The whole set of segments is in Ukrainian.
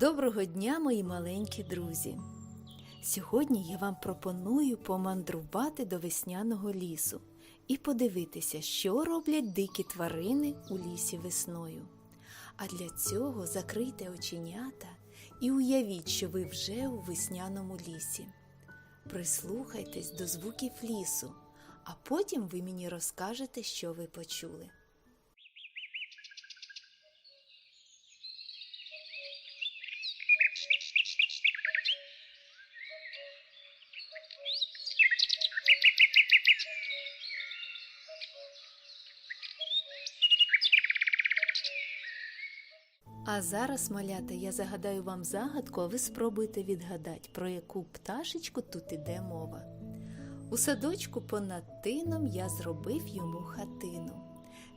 Доброго дня, мої маленькі друзі! Сьогодні я вам пропоную помандрувати до весняного лісу і подивитися, що роблять дикі тварини у лісі весною. А для цього закрийте оченята і уявіть, що ви вже у весняному лісі. Прислухайтесь до звуків лісу, а потім ви мені розкажете, що ви почули. А зараз, малята, я загадаю вам загадку, а ви спробуйте відгадати, про яку пташечку тут іде мова. У садочку понад тином я зробив йому хатину.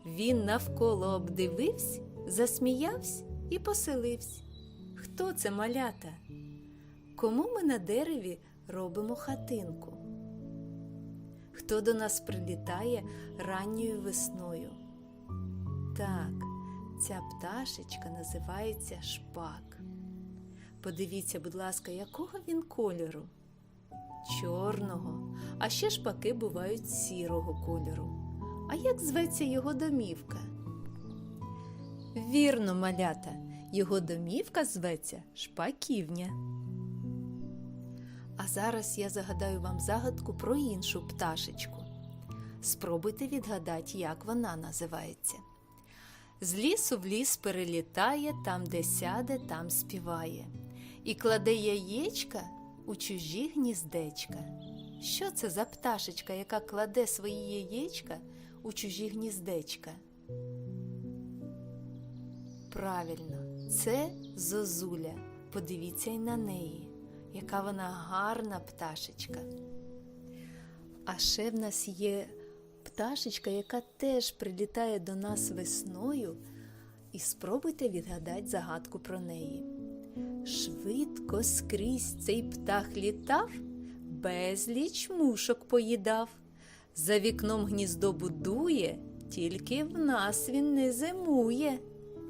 Він навколо обдивився, засміявся і поселився. Хто це малята? Кому ми на дереві робимо хатинку? Хто до нас прилітає ранньою весною? Так, ця пташечка називається шпак. Подивіться, будь ласка, якого він кольору? Чорного, а ще шпаки бувають сірого кольору. А як зветься його домівка? Вірно, малята, його домівка зветься шпаківня. А зараз я загадаю вам загадку про іншу пташечку. Спробуйте відгадати, як вона називається. З лісу в ліс перелітає, там, де сяде, там співає, і кладе яєчка у чужі гніздечка. Що це за пташечка, яка кладе свої яєчка у чужі гніздечка? Правильно, це зозуля. Подивіться й на неї, яка вона гарна пташечка. А ще в нас є пташечка, яка теж прилітає до нас весною, і спробуйте відгадати загадку про неї. Швидко скрізь цей птах літав, безліч мушок поїдав. За вікном гніздо будує, тільки в нас він не зимує.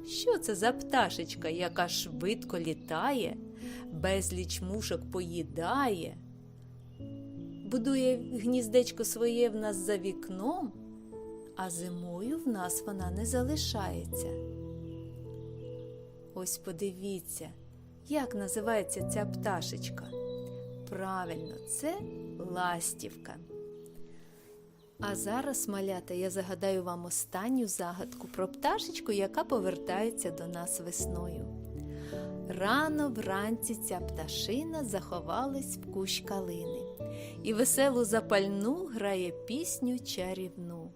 Що це за пташечка, яка швидко літає, безліч мушок поїдає? Будує гніздечко своє в нас за вікном, а зимою в нас вона не залишається. Ось подивіться, як називається ця пташечка. Правильно, це ластівка. А зараз, малята, я загадаю вам останню загадку про пташечку, яка повертається до нас весною. Рано вранці ця пташина заховалась в кущ калини і веселу запальну грає пісню чарівну.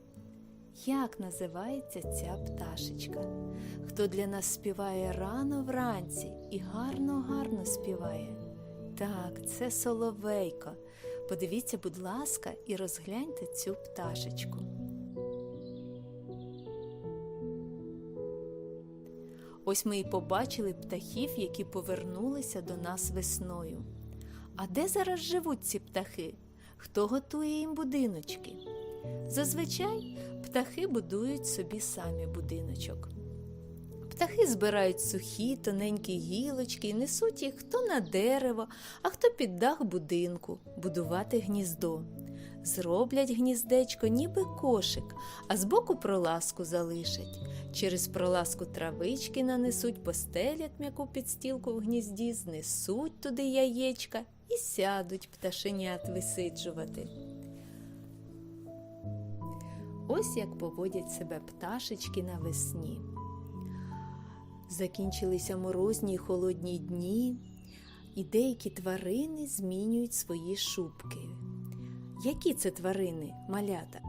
Як називається ця пташечка? Хто для нас співає рано вранці і гарно-гарно співає? Так, це соловейко. Подивіться, будь ласка, і розгляньте цю пташечку. Ось ми і побачили птахів, які повернулися до нас весною. А де зараз живуть ці птахи? Хто готує їм будиночки? Зазвичай птахи будують собі самі будиночок. Птахи збирають сухі, тоненькі гілочки і несуть їх хто на дерево, а хто під дах будинку будувати гніздо. Зроблять гніздечко, ніби кошик, а збоку проласку залишать. Через проласку травички нанесуть, постелять м'яку підстілку в гнізді, знесуть туди яєчка і сядуть пташенят висиджувати. Ось як поводять себе пташечки навесні. Закінчилися морозні й холодні дні, і деякі тварини змінюють свої шубки. Які це тварини, малята?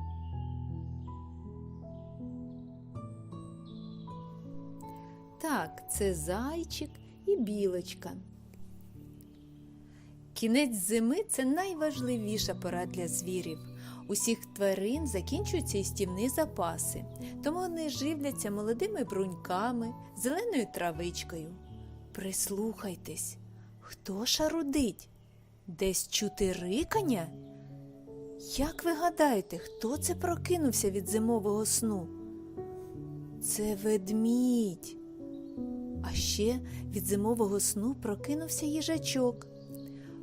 Так, це зайчик і білочка. Кінець зими це найважливіша пора для звірів. Усіх тварин закінчуються істівні запаси, тому вони живляться молодими бруньками, зеленою травичкою. Прислухайтесь, хто шарудить? Десь чути рикання? Як ви гадаєте, хто це прокинувся від зимового сну? Це ведмідь. А ще від зимового сну прокинувся їжачок.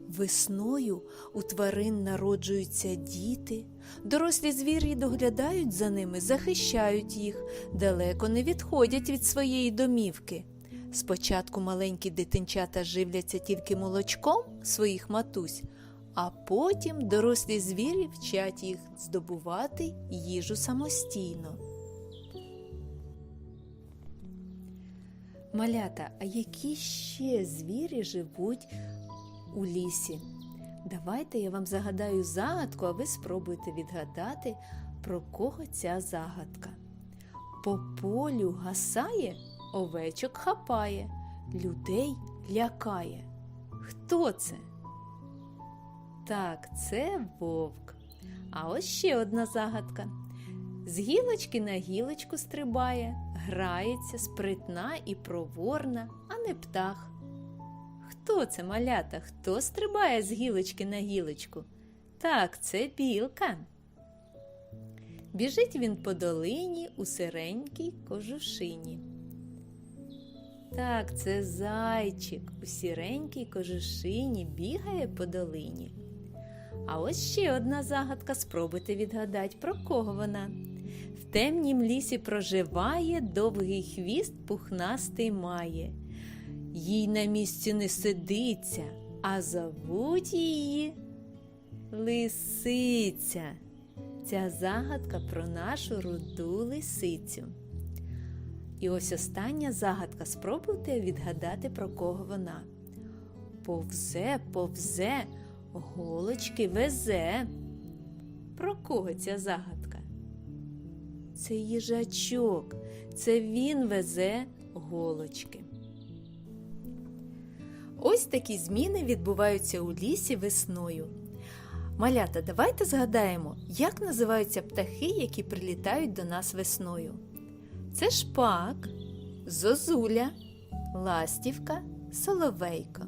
Весною у тварин народжуються діти, дорослі звірі доглядають за ними, захищають їх, далеко не відходять від своєї домівки. Спочатку маленькі дитинчата живляться тільки молочком своїх матусь, а потім дорослі звірі вчать їх здобувати їжу самостійно. Малята, а які ще звірі живуть у лісі? Давайте я вам загадаю загадку, а ви спробуйте відгадати, про кого ця загадка. По полю гасає, овечок хапає, людей лякає. Хто це? Так, це вовк. А ось ще одна загадка. З гілочки на гілочку стрибає, грається, спритна і проворна, а не птах. Хто це малята? Хто стрибає з гілочки на гілочку? Так, це білка. Біжить він по долині у сиренькій кожушині. Так, це зайчик у сіренькій кожушині бігає по долині. А ось ще одна загадка, спробуйте відгадати, про кого вона. В темнім лісі проживає, довгий хвіст пухнастий має. Їй на місці не сидиться, а зовуть її Лисиця. Ця загадка про нашу руду лисицю. І ось остання загадка. Спробуйте відгадати, про кого вона. Повзе, повзе, голочки везе. Про кого ця загадка? Це їжачок, це він везе голочки. Ось такі зміни відбуваються у лісі весною. Малята, давайте згадаємо, як називаються птахи, які прилітають до нас весною. Це шпак, зозуля, ластівка, соловейко.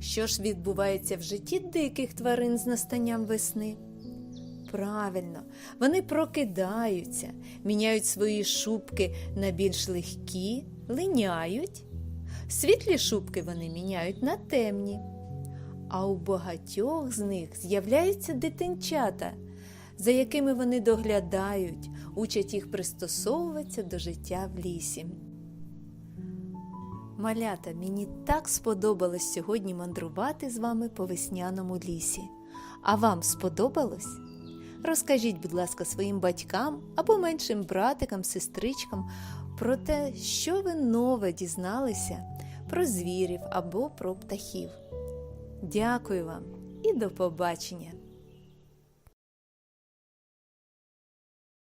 Що ж відбувається в житті диких тварин з настанням весни? Правильно, вони прокидаються, міняють свої шубки на більш легкі, линяють. Світлі шубки вони міняють на темні. А у багатьох з них з'являються дитинчата, за якими вони доглядають, учать їх пристосовуватися до життя в лісі. Малята, мені так сподобалось сьогодні мандрувати з вами по весняному лісі. А вам сподобалось? Розкажіть, будь ласка, своїм батькам або меншим братикам, сестричкам про те, що ви нове дізналися про звірів або про птахів. Дякую вам і до побачення!